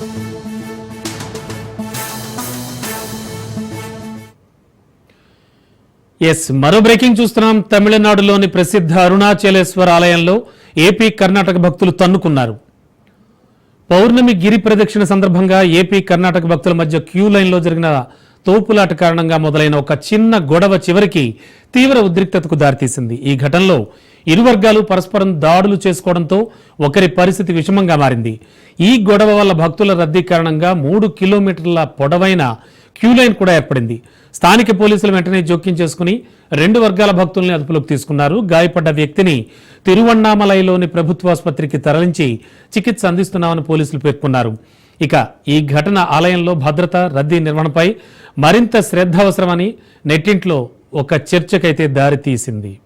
Yes మరో breaking చూస్తున్నాం. తమిళనాడులోని ప్రసిద్ధ అరుణాచలేశ్వర ఆలయంలో ఏపీ కర్ణాటక భక్తులు తన్నుకున్నారు. పౌర్ణమి గిరి ప్రదక్షిణ సందర్భంగా ఏపీ కర్ణాటక భక్తుల మధ్య క్యూ లైన్లో జరిగిన తోపులాట కారణంగా మొదలైన ఒక చిన్న గొడవ చివరికి తీవ్ర ఉద్రిక్తతకు దారితీసింది. ఈ ఘటనలో ఇరు వర్గాలు పరస్పరం దాడులు చేసుకోవడంతో ఒకరి పరిస్థితి విషమంగా మారింది. ఈ గొడవ వల్ల భక్తుల రద్దీ కారణంగా మూడు కిలోమీటర్ల పొడవైన క్యూ లైన్ కూడా ఏర్పడింది. స్థానిక పోలీసులు వెంటనే జోక్యం చేసుకుని రెండు వర్గాల భక్తుల్ని అదుపులోకి తీసుకున్నారు. గాయపడ్డ వ్యక్తిని తిరువണ്ണామలైలోని ప్రభుత్వాసుపత్రికి తరలించి చికిత్స అందిస్తున్నామని పోలీసులు పేర్కొన్నారు. ఇక ఈ ఘటన ఆలయంలో భద్రత రద్దీ నిర్వహణపై మరింత శ్రద్ధ అవసరమని నెట్టింట్లో ఒక చర్చకైతే దారితీసింది.